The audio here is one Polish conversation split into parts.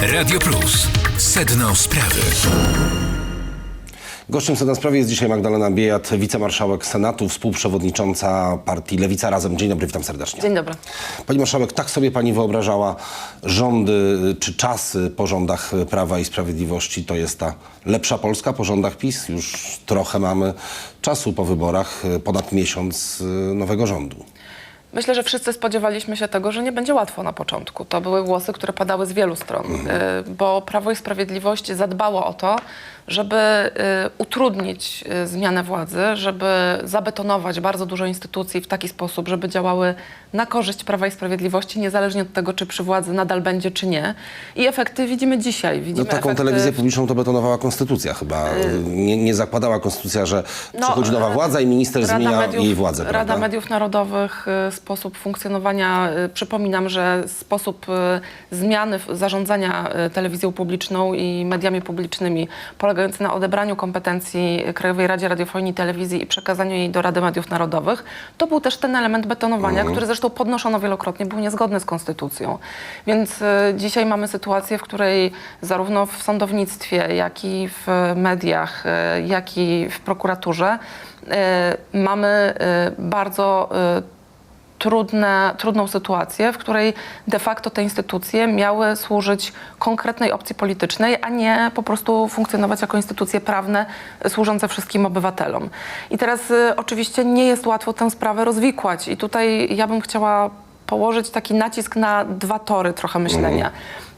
Radio Plus. Sedno sprawy. Gościem Sedna Sprawy jest dzisiaj Magdalena Biejat, wicemarszałek Senatu, współprzewodnicząca partii Lewica Razem. Dzień dobry, witam serdecznie. Dzień dobry. Pani marszałek, tak sobie pani wyobrażała rządy czy czasy po rządach Prawa i Sprawiedliwości? To jest ta lepsza Polska po rządach PiS? Już trochę mamy czasu po wyborach, ponad miesiąc y, nowego rządu. Myślę, że wszyscy spodziewaliśmy się tego, że nie będzie łatwo na początku. To były głosy, które padały z wielu stron, y, bo Prawo i Sprawiedliwość zadbało o to, żeby y, utrudnić y, zmianę władzy, żeby zabetonować bardzo dużo instytucji w taki sposób, żeby działały na korzyść Prawa i Sprawiedliwości, niezależnie od tego, czy przy władzy nadal będzie, czy nie. I efekty widzimy dzisiaj. No Widzimy taką efekty... telewizję publiczną to betonowała konstytucja chyba. Nie, nie zakładała konstytucja, że przychodzi nowa władza i minister Rada zmienia Mediów- jej władzę, Rada prawda? Mediów Narodowych, y, sposób funkcjonowania, y, przypominam, że sposób y, zmiany zarządzania y, telewizją publiczną i mediami publicznymi polegający na odebraniu kompetencji Krajowej Radzie Radiofonii i Telewizji i przekazaniu jej do Rady Mediów Narodowych, to był też ten element betonowania, Mhm. który zresztą podnoszono wielokrotnie, był niezgodny z konstytucją. Więc y, dzisiaj mamy sytuację, w której zarówno w sądownictwie, jak i w mediach, y, jak i w prokuraturze y, mamy bardzo trudne, trudną sytuację, w której de facto te instytucje miały służyć konkretnej opcji politycznej, a nie po prostu funkcjonować jako instytucje prawne służące wszystkim obywatelom. I teraz y, oczywiście nie jest łatwo tę sprawę rozwikłać i tutaj ja bym chciała położyć taki nacisk na dwa tory trochę myślenia.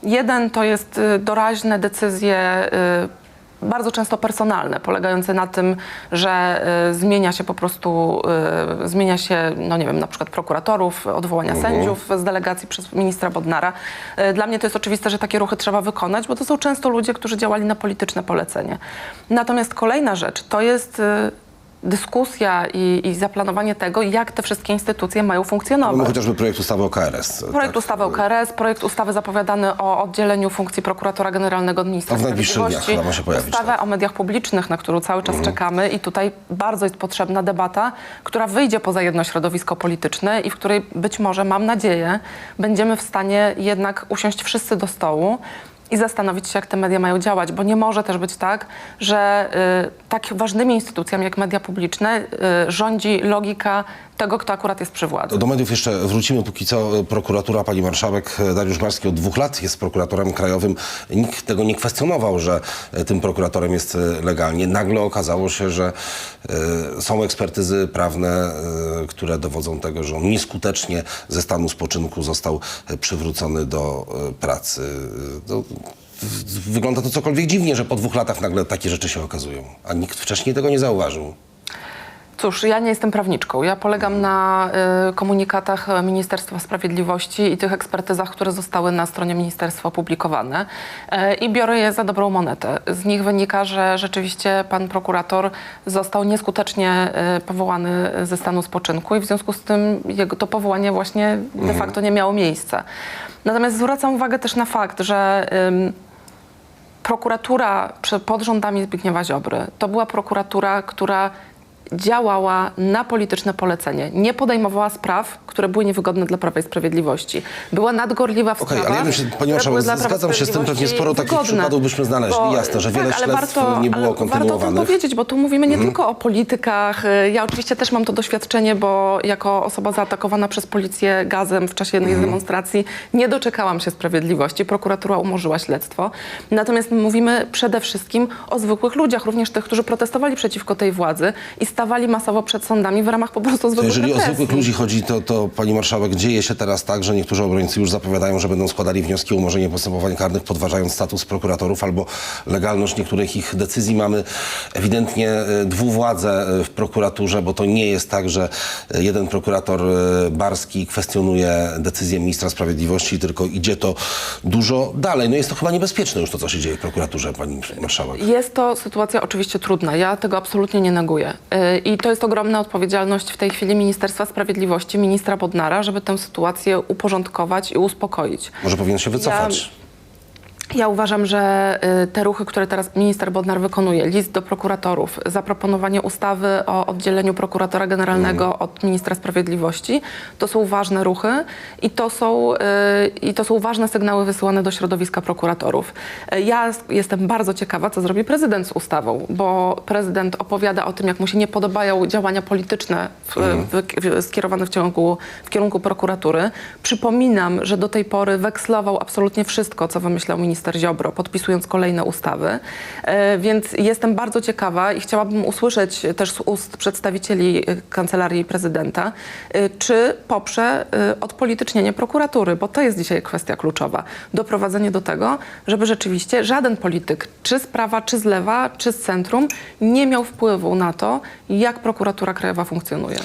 Jeden to jest y, doraźne decyzje y, bardzo często personalne, polegające na tym, że y, zmienia się po prostu, y, zmienia się, no nie wiem, na przykład prokuratorów, odwołania sędziów z delegacji przez ministra Bodnara. Y, dla mnie to jest oczywiste, że takie ruchy trzeba wykonać, bo to są często ludzie, którzy działali na polityczne polecenie. Natomiast kolejna rzecz to jest y, dyskusja i, i zaplanowanie tego, jak te wszystkie instytucje mają funkcjonować. Mamy chociażby projekt ustawy o KRS. Projekt tak? ustawy o KRS, projekt ustawy zapowiadany o oddzieleniu funkcji prokuratora generalnego od ministra A w dniach sprawiedliwości, się pojawić, ustawę tak. Mhm. o mediach publicznych, na którą cały czas czekamy i tutaj bardzo jest potrzebna debata, która wyjdzie poza jedno środowisko polityczne i w której być może, mam nadzieję, będziemy w stanie jednak usiąść wszyscy do stołu i zastanowić się, jak te media mają działać, bo nie może też być tak, że y, tak ważnymi instytucjami jak media publiczne y, rządzi logika tego, kto akurat jest przy władzy. Do mediów jeszcze wrócimy. Póki co prokuratura, pani marszałek Dariusz Barski od dwóch lat jest prokuratorem krajowym. Nikt tego nie kwestionował, że e, tym prokuratorem jest e, legalnie. Nagle okazało się, że e, są ekspertyzy prawne, e, które dowodzą tego, że on nieskutecznie ze stanu spoczynku został e, przywrócony do e, pracy. E, wygląda to cokolwiek dziwnie, że po dwóch latach nagle takie rzeczy się okazują, a nikt wcześniej tego nie zauważył. Cóż, ja nie jestem prawniczką. Ja polegam na y, komunikatach Ministerstwa Sprawiedliwości i tych ekspertyzach, które zostały na stronie ministerstwa opublikowane e, i biorę je za dobrą monetę. Z nich wynika, że rzeczywiście pan prokurator został nieskutecznie e, powołany ze stanu spoczynku i w związku z tym jego to powołanie właśnie de facto nie miało miejsca. Natomiast zwracam uwagę też na fakt, że ym, prokuratura pod rządami Zbigniewa Ziobry to była prokuratura, która działała na polityczne polecenie. Nie podejmowała spraw, które były niewygodne dla Prawa i Sprawiedliwości. Była nadgorliwa w Okej, sprawach, ale ja i zgadzam się z tym, pewnie sporo takich przykładów byśmy znaleźli. Jasne, że wiele ale śledztw warto, nie było ale Warto o tym kontynuowanych. powiedzieć, bo tu mówimy nie tylko o politykach. Ja oczywiście też mam to doświadczenie, bo jako osoba zaatakowana przez policję gazem w czasie jednej z demonstracji nie doczekałam się sprawiedliwości. Prokuratura umorzyła śledztwo. Natomiast mówimy przede wszystkim o zwykłych ludziach, również tych, którzy protestowali przeciwko tej władzy i stawali masowo przed sądami w ramach po prostu zwykłych jeżeli o represji. zwykłych ludzi chodzi, to, to pani marszałek, dzieje się teraz tak, że niektórzy obrońcy już zapowiadają, że będą składali wnioski o umorzenie postępowań karnych, podważając status prokuratorów albo legalność niektórych ich decyzji. Mamy ewidentnie e, dwuwładzę e, w prokuraturze, bo to nie jest tak, że e, jeden prokurator Barski kwestionuje decyzję ministra sprawiedliwości, tylko idzie to dużo dalej. No jest to chyba niebezpieczne już to, co się dzieje w prokuraturze, pani marszałek. Jest to sytuacja oczywiście trudna. Ja tego absolutnie nie neguję. I to jest ogromna odpowiedzialność w tej chwili Ministerstwa Sprawiedliwości, ministra Bodnara, żeby tę sytuację uporządkować i uspokoić. Może powinien się wycofać. Ja uważam, że y, te ruchy, które teraz minister Bodnar wykonuje, list do prokuratorów, zaproponowanie ustawy o oddzieleniu prokuratora generalnego od ministra sprawiedliwości, to są ważne ruchy i to są, y, i to są ważne sygnały wysyłane do środowiska prokuratorów. Y, Ja jestem bardzo ciekawa, co zrobi prezydent z ustawą, bo prezydent opowiada o tym, jak mu się nie podobają działania polityczne w, w, w, skierowane w kierunku, w kierunku prokuratury. Przypominam, że do tej pory wekslował absolutnie wszystko, co wymyślał minister Ziobro, podpisując kolejne ustawy. E, więc jestem bardzo ciekawa i chciałabym usłyszeć też z ust przedstawicieli e, Kancelarii Prezydenta, e, czy poprze odpolitycznienie prokuratury, bo to jest dzisiaj kwestia kluczowa. Doprowadzenie do tego, żeby rzeczywiście żaden polityk, czy z prawa, czy z lewa, czy z centrum, nie miał wpływu na to, jak prokuratura krajowa funkcjonuje.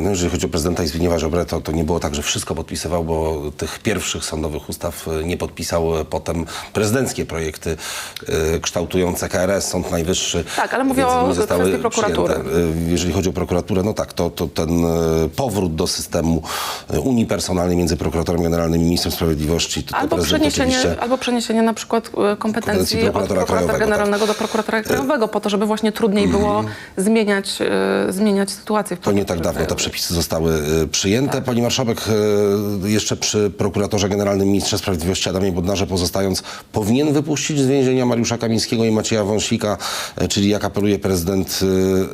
No, jeżeli chodzi o prezydenta i Zbigniewa Ziobrę, to, to nie było tak, że wszystko podpisywał, bo tych pierwszych sądowych ustaw nie podpisał. Potem prezydenckie projekty e, kształtujące KRS, Sąd Najwyższy. Tak, ale mówię o kwestii prokuratury. przyjęte. E, Jeżeli chodzi o prokuraturę, no tak, to, to ten e, powrót do systemu Unii Personalnej między prokuratorem generalnym i ministrem sprawiedliwości, to, to Albo przeniesienie, albo przeniesienie na przykład kompetencji Kompetencji od prokuratora prokuratora krajowego, tak. generalnego do prokuratora krajowego, po to, żeby właśnie trudniej było zmieniać, e, zmieniać sytuację w To nie tak dawno te przepisy zostały y, przyjęte. Pani marszałek, y, jeszcze przy prokuratorze generalnym ministrze sprawiedliwości Adamie Bodnarze pozostając, powinien wypuścić z więzienia Mariusza Kamińskiego i Macieja Wąsika, y, czyli jak apeluje prezydent,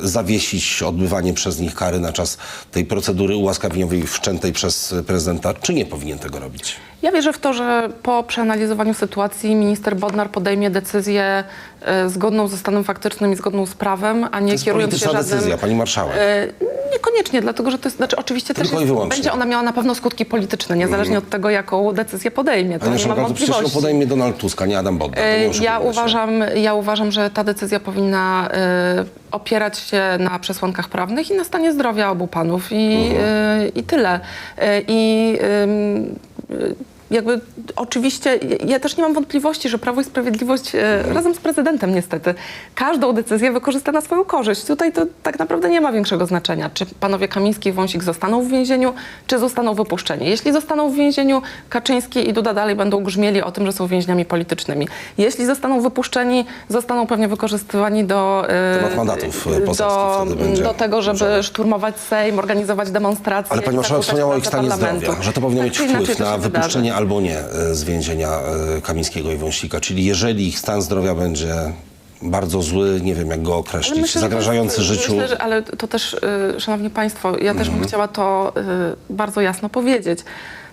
y, zawiesić odbywanie przez nich kary na czas tej procedury ułaskawieniowej wszczętej przez prezydenta, czy nie powinien tego robić? Ja wierzę w to, że po przeanalizowaniu sytuacji minister Bodnar podejmie decyzję e, zgodną ze stanem faktycznym i zgodną z prawem, a nie kierując się żadnym... decyzja, pani marszałek. E, Niekoniecznie, dlatego że to jest, znaczy oczywiście Tylko też jest, będzie ona miała na pewno skutki polityczne, niezależnie od tego, jaką decyzję podejmie. To Pani nie mam przecież podejmie Donald Tusk, a nie Adam Bodnar. Nie E, Ja uważam, ja uważam, że ta decyzja powinna e, opierać się na przesłankach prawnych i na stanie zdrowia obu panów i, e, i tyle. I e, jakby oczywiście ja też nie mam wątpliwości, że Prawo i Sprawiedliwość e, razem z prezydentem niestety każdą decyzję wykorzysta na swoją korzyść. Tutaj to tak naprawdę nie ma większego znaczenia, czy panowie Kamiński i Wąsik zostaną w więzieniu, czy zostaną wypuszczeni. Jeśli zostaną w więzieniu, Kaczyński i Duda dalej będą grzmieli o tym, że są więźniami politycznymi. Jeśli zostaną wypuszczeni, zostaną pewnie wykorzystywani do, e, Temat mandatów, e, do, do tego, żeby ruszony. szturmować Sejm, organizować demonstracje. Ale pani marszałek wspomniała o ich stanie zdrowia, że to powinno Tak mieć wpływ na wypuszczenie albo nie e, z więzienia e, Kamińskiego i Wąsika. Czyli jeżeli ich stan zdrowia będzie bardzo zły, nie wiem jak go określić, myślę, to zagrażający życiu. Myślę, że, ale to też, y, szanowni państwo, ja też bym chciała to y, bardzo jasno powiedzieć.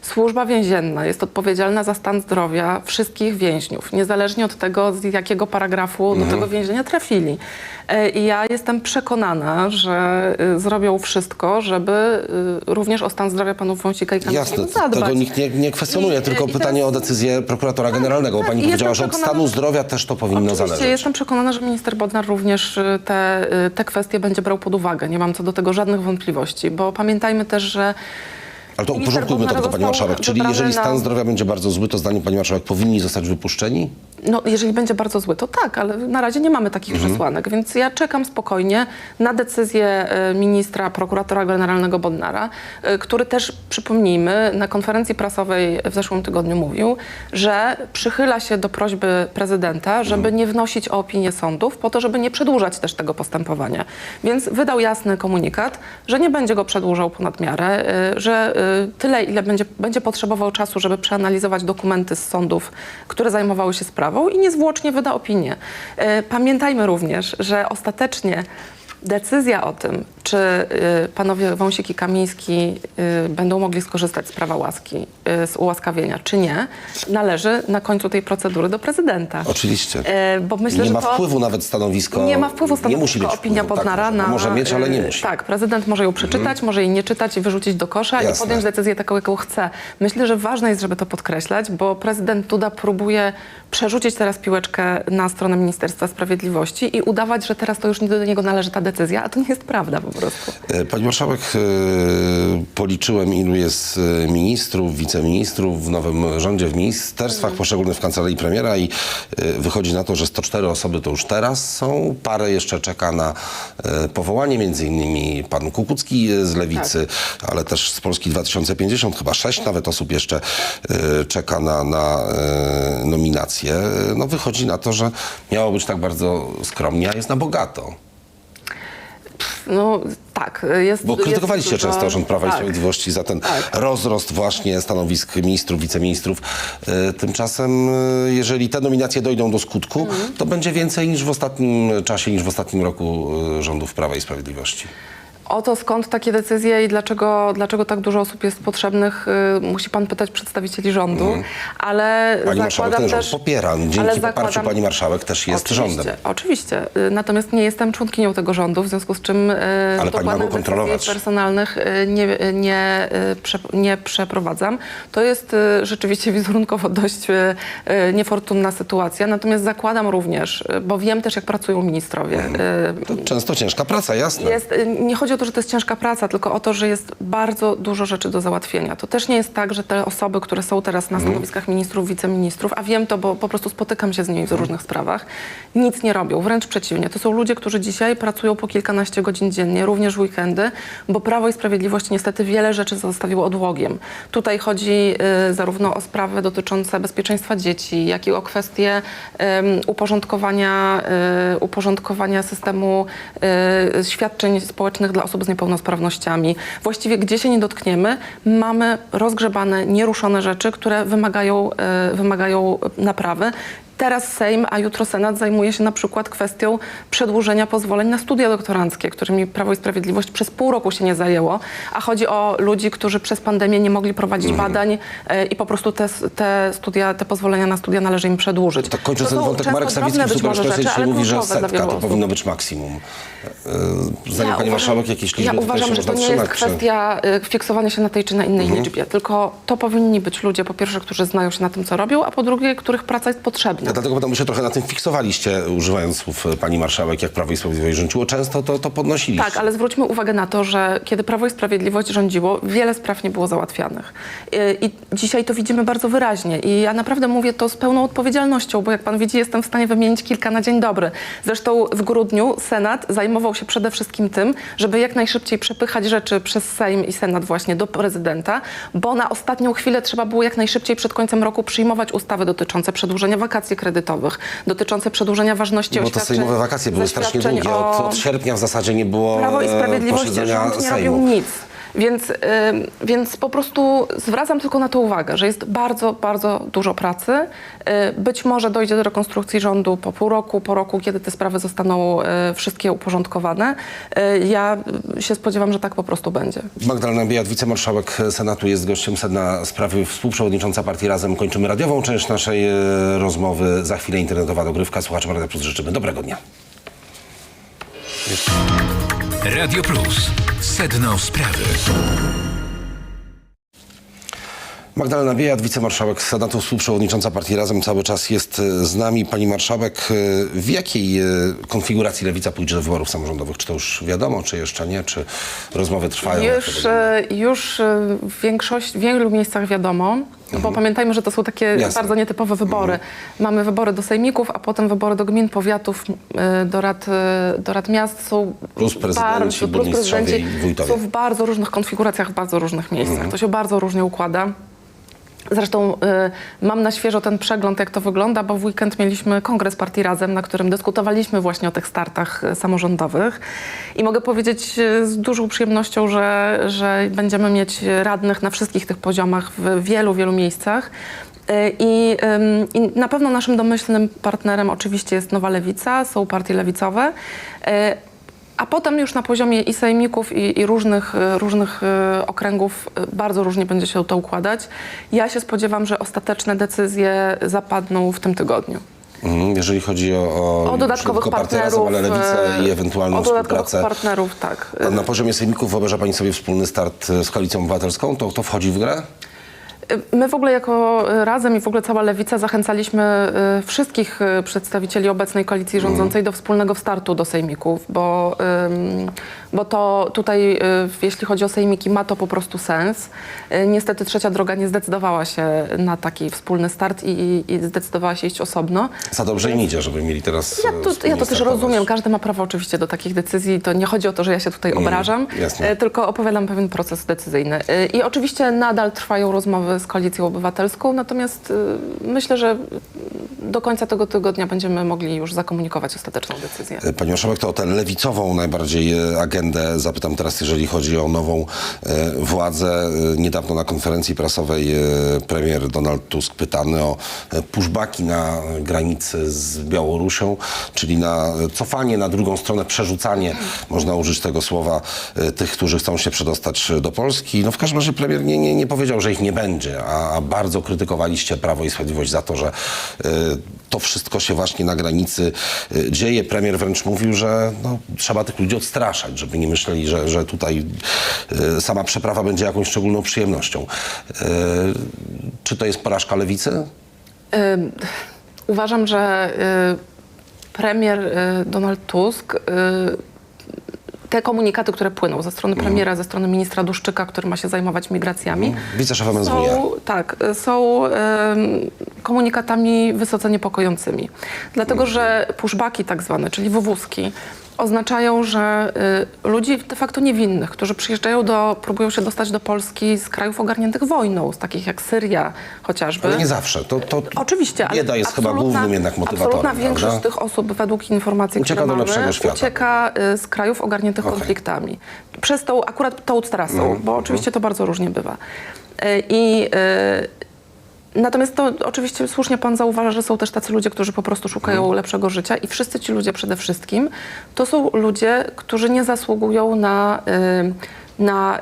Służba więzienna jest odpowiedzialna za stan zdrowia wszystkich więźniów, niezależnie od tego, z jakiego paragrafu do tego więzienia trafili. E, I ja jestem przekonana, że y, zrobią wszystko, żeby y, również o stan zdrowia panów Wąsika i Kamińskiego Jasne, zadbać. tego nikt nie, nie kwestionuje, I- tylko i pytanie teraz- o decyzję prokuratora generalnego, bo tak, pani i powiedziała, że jestem od przekonana, stanu zdrowia też to powinno Oczywiście zależeć. jestem przekonana, że minister Bodnar również y, te, y, te kwestie będzie brał pod uwagę. Nie mam co do tego żadnych wątpliwości, bo pamiętajmy też, że Ale to minister uporządkujmy to, to pani marszałek. Czyli jeżeli na- stan zdrowia będzie bardzo zły, to zdaniem pani marszałek powinni zostać wypuszczeni? No, jeżeli będzie bardzo zły, to tak, ale na razie nie mamy takich przesłanek, więc ja czekam spokojnie na decyzję e, ministra, prokuratora generalnego Bodnara, e, który też, przypomnijmy, na konferencji prasowej w zeszłym tygodniu mówił, że przychyla się do prośby prezydenta, żeby nie wnosić o opinię sądów, po to, żeby nie przedłużać też tego postępowania. Więc wydał jasny komunikat, że nie będzie go przedłużał ponad miarę, e, że tyle, ile będzie, będzie potrzebował czasu, żeby przeanalizować dokumenty z sądów, które zajmowały się sprawą i niezwłocznie wyda opinię. E, Pamiętajmy również, że ostatecznie decyzja o tym, czy y, panowie Wąsik i Kamiński y, będą mogli skorzystać z prawa łaski, y, z ułaskawienia, czy nie, należy na końcu tej procedury do prezydenta. Oczywiście. Bo myślę, nie ma wpływu nawet stanowisko. Nie ma wpływu nie stanowisko musi być opinia wpływu, Bodnara tak, na... Może mieć, ale nie musi. Tak, prezydent może ją przeczytać, może jej nie czytać i wyrzucić do kosza Jasne. i podjąć decyzję taką, jaką chce. Myślę, że ważne jest, żeby to podkreślać, bo prezydent Duda próbuje przerzucić teraz piłeczkę na stronę Ministerstwa Sprawiedliwości i udawać, że teraz to już nie do niego należy ta decyzja, a to nie jest prawda po prostu. E, Pani marszałek, e, policzyłem ilu jest e, ministrów, wiceministrów w nowym rządzie, w ministerstwach poszczególnych w kancelarii premiera i wychodzi na to, że 104 osoby to już teraz są. Parę jeszcze czeka na powołanie, między innymi pan Kukucki z Lewicy, ale też z Polski 2050, chyba sześć nawet osób jeszcze czeka na, na nominację. No wychodzi na to, że miało być tak bardzo skromnie, a jest na bogato. No tak, jest Bo jest krytykowaliście dużo- często rząd Prawa i tak. Sprawiedliwości za ten Tak. rozrost właśnie stanowisk ministrów, wiceministrów. E, Tymczasem, e, jeżeli te nominacje dojdą do skutku, Mhm. to będzie więcej niż w ostatnim czasie, niż w ostatnim roku e, rządów Prawa i Sprawiedliwości. O to skąd takie decyzje i dlaczego, dlaczego tak dużo osób jest potrzebnych, y, musi pan pytać przedstawicieli rządu, ale Mhm. Pani marszałek zakładam ten też... rząd popiera. Dzięki ale poparciu zakładam- pani marszałek też jest oczywiście, rządem. Oczywiście, Y, natomiast nie jestem członkinią tego rządu, w związku z czym y, pani ma go decyzji kontrolować. personalnych y, nie, nie, y, prze, nie przeprowadzam. To jest y, rzeczywiście wizerunkowo dość y, y, niefortunna sytuacja, natomiast zakładam również, y, bo wiem też jak pracują ministrowie, y, To często ciężka praca, jasne. jest, nie chodzi o to, że to jest ciężka praca, tylko o to, że jest bardzo dużo rzeczy do załatwienia. To też nie jest tak, że te osoby, które są teraz na stanowiskach ministrów, wiceministrów, a wiem to, bo po prostu spotykam się z nimi w różnych sprawach, nic nie robią. Wręcz przeciwnie. To są ludzie, którzy dzisiaj pracują po kilkanaście godzin dziennie, również w weekendy, bo Prawo i Sprawiedliwość niestety wiele rzeczy zostawiło odłogiem. Tutaj chodzi y, zarówno o sprawy dotyczące bezpieczeństwa dzieci, jak i o kwestie ym, uporządkowania, y, uporządkowania systemu y, świadczeń społecznych dla osób z niepełnosprawnościami. Właściwie gdzie się nie dotkniemy, mamy rozgrzebane, nieruszone rzeczy, które wymagają, y, wymagają naprawy. Teraz Sejm, a jutro Senat zajmuje się na przykład kwestią przedłużenia pozwoleń na studia doktoranckie, którymi Prawo i Sprawiedliwość przez pół roku się nie zajęło, a chodzi o ludzi, którzy przez pandemię nie mogli prowadzić badań e, i po prostu te, te studia, te pozwolenia na studia należy im przedłużyć. Tak kończąc To ten wątek, Marek Sawicki w ale mówi, że setka to powinno być maksimum. E, Zdaniem pani uważam- marszałek jakieś liczby Ja uważam, że to nie jest trzymać? czy- Mhm. kwestia y, fiksowania się na tej czy na innej liczbie, tylko to powinni być ludzie, po pierwsze, którzy znają się na tym, co robią, a po drugie, których praca jest potrzebna. Ja dlatego pytam, się trochę na tym fiksowaliście, używając słów e, pani marszałek, jak Prawo i Sprawiedliwość rządziło. Często to, to podnosiliście. Tak, ale zwróćmy uwagę na to, że kiedy Prawo i Sprawiedliwość rządziło, wiele spraw nie było załatwianych. I, I dzisiaj to widzimy bardzo wyraźnie. I ja naprawdę mówię to z pełną odpowiedzialnością, bo jak pan widzi, jestem w stanie wymienić kilka na dzień dobry. Zresztą w grudniu Senat zajmował się przede wszystkim tym, żeby jak najszybciej przepychać rzeczy przez Sejm i Senat właśnie do prezydenta, bo na ostatnią chwilę trzeba było jak najszybciej przed końcem roku przyjmować ustawy dotyczące przedłużenia wakacji kredytowych, dotyczące przedłużenia ważności Bo te oświadczeń- sejmowe wakacje były strasznie długie. Od, od sierpnia w zasadzie nie było Prawo i e, Sprawiedliwość rząd nie robił nic. Więc, ym, więc po prostu zwracam tylko na to uwagę, że jest bardzo, bardzo dużo pracy. Y, być może dojdzie do rekonstrukcji rządu po pół roku, po roku, kiedy te sprawy zostaną y, wszystkie uporządkowane. Y, ja y, się spodziewam, że tak po prostu będzie. Magdalena Biejat, wicemarszałek Senatu, jest gościem sedna sprawy, współprzewodnicząca partii Razem. Kończymy radiową część naszej rozmowy. Za chwilę internetowa dogrywka. Słuchaczom Radia Plus życzymy dobrego dnia. Radio Plus. Sedno sprawy. Magdalena Biejat, wicemarszałek Senatu, współprzewodnicząca partii Razem cały czas jest z nami. Pani marszałek, w jakiej e, konfiguracji Lewica pójdzie do wyborów samorządowych? Czy to już wiadomo, czy jeszcze nie? Czy rozmowy trwają? Już, e, już e, w większości, w wielu miejscach wiadomo, bo pamiętajmy, że to są takie Mhm. Jasne. bardzo nietypowe wybory. Mamy wybory do sejmików, a potem wybory do gmin, powiatów, e, do rad, e, do rad miast. Są Plus prezydenci, bardzo, plus prezydenci. Są w bardzo różnych konfiguracjach, w bardzo różnych miejscach. Mhm. To się bardzo różnie układa. Zresztą y, mam na świeżo ten przegląd, jak to wygląda, bo w weekend mieliśmy kongres partii Razem, na którym dyskutowaliśmy właśnie o tych startach y, samorządowych. I mogę powiedzieć y, z dużą przyjemnością, że, że będziemy mieć radnych na wszystkich tych poziomach w wielu, wielu miejscach. Y, I, I na pewno naszym domyślnym partnerem oczywiście jest Nowa Lewica, są partie lewicowe. A potem już na poziomie i sejmików, i, i różnych, y, różnych y, okręgów y, bardzo różnie będzie się to układać. Ja się spodziewam, że ostateczne decyzje zapadną w tym tygodniu. Mhm, Jeżeli chodzi o, o, O dodatkowych partnerów. Ale Lewicę i ewentualną O dodatkowych współpracę. partnerów, tak. Na poziomie sejmików wyobraża Pani sobie wspólny start e, z Koalicją Obywatelską? To, to wchodzi w grę? My w ogóle jako y, Razem i w ogóle cała Lewica zachęcaliśmy y, wszystkich y, przedstawicieli obecnej koalicji rządzącej do wspólnego startu do sejmików, bo, bo to tutaj, jeśli chodzi o sejmiki, ma to po prostu sens. Niestety trzecia droga nie zdecydowała się na taki wspólny start i, i, zdecydowała się iść osobno. Za dobrze im idzie, żeby mieli teraz Ja e, to, ja to też rozumiem, każdy ma prawo oczywiście do takich decyzji, to nie chodzi o to, że ja się tutaj obrażam, jasne. e, tylko opowiadam pewien proces decyzyjny. E, I oczywiście nadal trwają rozmowy z Koalicją Obywatelską, natomiast e, myślę, że do końca tego tygodnia będziemy mogli już zakomunikować ostateczną decyzję. Pani Marszałek, to o tę lewicową najbardziej e, agendę zapytam teraz, jeżeli chodzi o nową władzę. Niedawno na konferencji prasowej premier Donald Tusk pytany o pushbacki na granicy z Białorusią, czyli na cofanie na drugą stronę, przerzucanie, można użyć tego słowa, tych, którzy chcą się przedostać do Polski. No w każdym razie premier nie, nie, nie powiedział, że ich nie będzie, a, bardzo krytykowaliście Prawo i Sprawiedliwość za to, że e, to wszystko się właśnie na granicy e, dzieje. Premier wręcz mówił, że no, trzeba tych ludzi odstraszać, żeby nie myśleli, że, że tutaj e, sama przeprawa będzie jakąś szczególną przyjemnością. Czy to jest porażka lewicy? Uważam, że y, premier y, Donald Tusk y, te komunikaty, które płyną ze strony premiera, ze strony ministra Duszczyka, który ma się zajmować migracjami, Wiceszefem MSWiA. są, tak, y, są em, komunikatami wysoce niepokojącymi. Dlatego, że pushbacki tak zwane, czyli wywózki, oznaczają, że y, ludzi de facto niewinnych, którzy przyjeżdżają do, próbują się dostać do Polski z krajów ogarniętych wojną, z takich jak Syria chociażby. Ale nie zawsze. To, to Oczywiście, ale bieda jest chyba głównym jednak motywatorem. Absolutna większość prawda? tych osób, według informacji, Ucieka które mamy, świata. ucieka y, z krajów ogarniętych Okej. konfliktami. Przez tą, akurat tą trasą, Mhm, bo oczywiście to bardzo różnie bywa. Y, I y, Natomiast to oczywiście słusznie pan zauważa, że są też tacy ludzie, którzy po prostu szukają Mhm. lepszego życia i wszyscy ci ludzie przede wszystkim to są ludzie, którzy nie zasługują na, y, na y,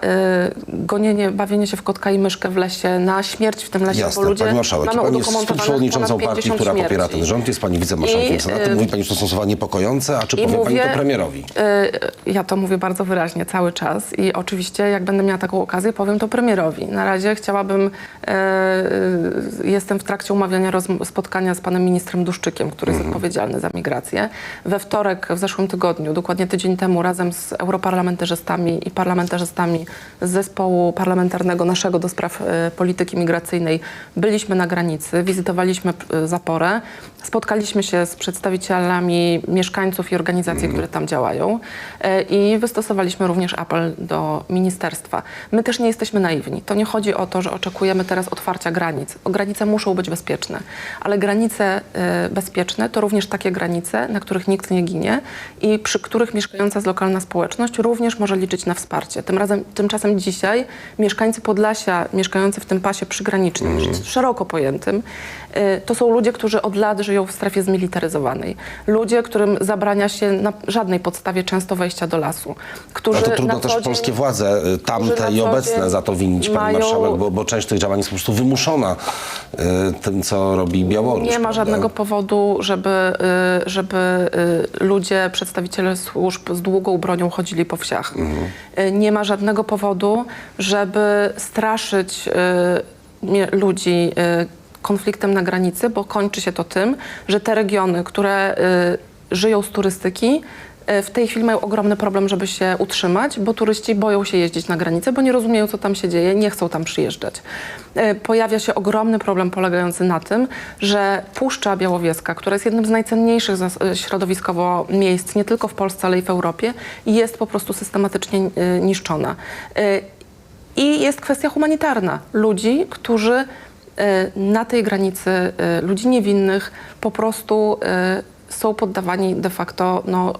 gonienie, bawienie się w kotka i myszkę w lesie, na śmierć w tym lesie, Jasne, bo ludzie pani marszałek, mamy pani jest współprzewodniczącą partii, 50 która popiera śmierci. ten rząd, jest pani wicemarszałkiem I, Senatu. y, Mówi pani, że to są słowa niepokojące, a czy powie pani mówię- to premierowi? Y, Ja to mówię bardzo wyraźnie cały czas i oczywiście jak będę miała taką okazję, powiem to premierowi. Na razie chciałabym, y, jestem w trakcie umawiania spotkania z panem ministrem Duszczykiem, który jest odpowiedzialny za migrację. We wtorek w zeszłym tygodniu, dokładnie tydzień temu, razem z europarlamentarzystami i parlamentarzystami z zespołu parlamentarnego naszego do spraw e, polityki migracyjnej. Byliśmy na granicy, wizytowaliśmy e, zaporę, spotkaliśmy się z przedstawicielami mieszkańców i organizacji, które tam działają e, i wystosowaliśmy również apel do ministerstwa. My też nie jesteśmy naiwni. To nie chodzi o to, że oczekujemy teraz otwarcia granic. O, granice muszą być bezpieczne, ale granice e, bezpieczne to również takie granice, na których nikt nie ginie i przy których mieszkająca z lokalna społeczność również może liczyć na wsparcie. Tym razem, tymczasem dzisiaj mieszkańcy Podlasia, mieszkający w tym pasie przygranicznym, szeroko pojętym, to są ludzie, którzy od lat żyją w strefie zmilitaryzowanej. Ludzie, którym zabrania się na żadnej podstawie często wejścia do lasu. Którzy Ale to trudno też polskie władze, y, tamte i obecne, za to winić, pani mają- marszałek, bo, bo część tych działań jest po prostu wymuszona y, tym, co robi Białoruś. Nie ma prawda? żadnego powodu, żeby, y, żeby y, ludzie, przedstawiciele służb z długą bronią chodzili po wsiach. Y, Nie ma żadnego powodu, żeby straszyć y, ludzi y, konfliktem na granicy, bo kończy się to tym, że te regiony, które y, żyją z turystyki, y, w tej chwili mają ogromny problem, żeby się utrzymać, bo turyści boją się jeździć na granicę, bo nie rozumieją, co tam się dzieje, nie chcą tam przyjeżdżać. Y, Pojawia się ogromny problem polegający na tym, że Puszcza Białowieska, która jest jednym z najcenniejszych środowiskowo miejsc, nie tylko w Polsce, ale i w Europie, jest po prostu systematycznie niszczona. I jest kwestia humanitarna. Ludzi, którzy na tej granicy, y, ludzi niewinnych, po prostu y, są poddawani de facto no,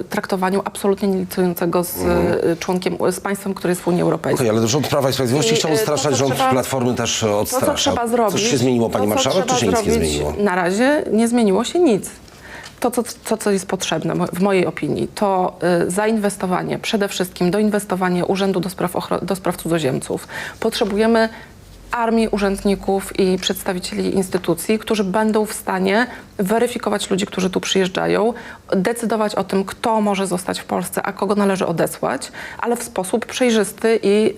y, traktowaniu absolutnie nielicującego z y, członkiem, z państwem, które jest w Unii Europejskiej. Okej, ale rząd Prawa i Sprawiedliwości I, chciał y, to, odstraszać, rząd trzeba- Platformy też To, odstrasza. co trzeba zrobić... Coś się zmieniło, pani to, marszałek, czy się nic nie zmieniło? Na razie nie zmieniło się nic. To, co, to, co jest potrzebne, w mojej opinii, to y, zainwestowanie, przede wszystkim doinwestowanie Urzędu do Spraw, Ochro- do spraw Cudzoziemców. Potrzebujemy armii urzędników i przedstawicieli instytucji, którzy będą w stanie weryfikować ludzi, którzy tu przyjeżdżają, decydować o tym, kto może zostać w Polsce, a kogo należy odesłać, ale w sposób przejrzysty i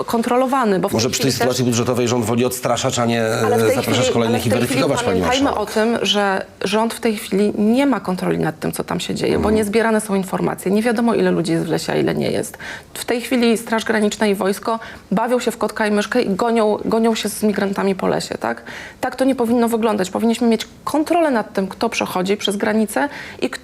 y, kontrolowany. Bo Może przy tej chwili też- sytuacji budżetowej rząd woli odstraszać, a nie e, zapraszać kolejnych i weryfikować pani Pamiętajmy o tym, że rząd w tej chwili nie ma kontroli nad tym, co tam się dzieje, Mhm. bo nie zbierane są informacje. Nie wiadomo, ile ludzi jest w lesie, a ile nie jest. W tej chwili Straż Graniczna i wojsko bawią się w kotka i myszkę i gonią, gonią się z migrantami po lesie. Tak? tak to nie powinno wyglądać. Powinniśmy mieć kontrolę nad tym, kto przechodzi przez granicę i kto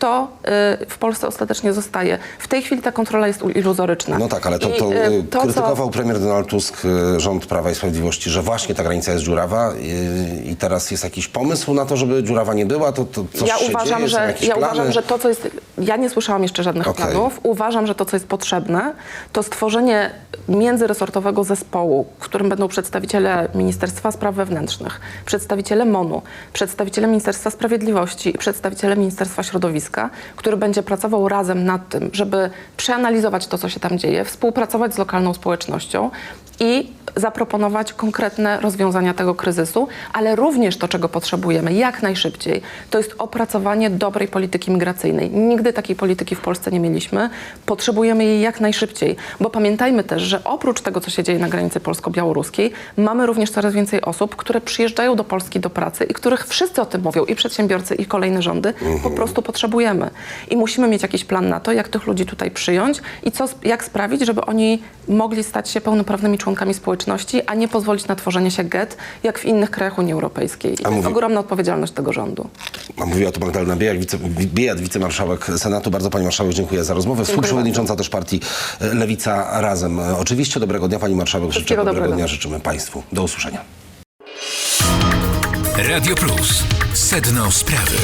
y, w Polsce ostatecznie zostaje. W tej chwili ta kontrola jest iluzoryczna. No tak, ale to, I, to, y, y, to, co- krytykował premier Donald Tusk rząd Prawa i Sprawiedliwości, że właśnie ta granica jest dziurawa y, i teraz jest jakiś pomysł na to, żeby dziurawa nie była, to, to coś ja się uważam, dzieje, że, ja plany? uważam, że to, co jest. Ja nie słyszałam jeszcze żadnych Okej. planów. Uważam, że to, co jest potrzebne, to stworzenie międzyresortowego zespołu, w którym będą przedstawiciele Ministerstwa Spraw Wewnętrznych, przedstawiciele MONU, przedstawiciele Ministerstwa Sprawiedliwości i przedstawiciele Ministerstwa Środowiska, który będzie pracował razem nad tym, żeby przeanalizować to, co się tam dzieje, współpracować z lokalną społecznością i zaproponować konkretne rozwiązania tego kryzysu, ale również to, czego potrzebujemy jak najszybciej, to jest opracowanie dobrej polityki migracyjnej. Nigdy takiej polityki w Polsce nie mieliśmy. Potrzebujemy jej jak najszybciej, bo pamiętajmy też, że oprócz tego, co się dzieje na granicy polsko-białoruskiej, mamy również coraz więcej osób, które przyjeżdżają do Polski do pracy i których wszyscy o tym mówią, i przedsiębiorcy, i kolejne rządy, po prostu potrzebujemy. I musimy mieć jakiś plan na to, jak tych ludzi tutaj przyjąć i co, jak sprawić, żeby oni mogli stać się pełnoprawnymi członkami społeczności, a nie pozwolić na tworzenie się get, jak w innych krajach Unii Europejskiej. I to jest mówi- ogromna odpowiedzialność tego rządu. A Mówiła tu Magdalena Biejat, wice, Biejat, wicemarszałek Senatu. Bardzo pani marszałek dziękuję za rozmowę. Współprzewodnicząca też partii e, Lewica Razem. E, Oczywiście dobrego dnia pani marszałek. Życzę dobrego dobrego. dnia życzymy państwu. Do usłyszenia. Radio Plus. Sedno sprawy.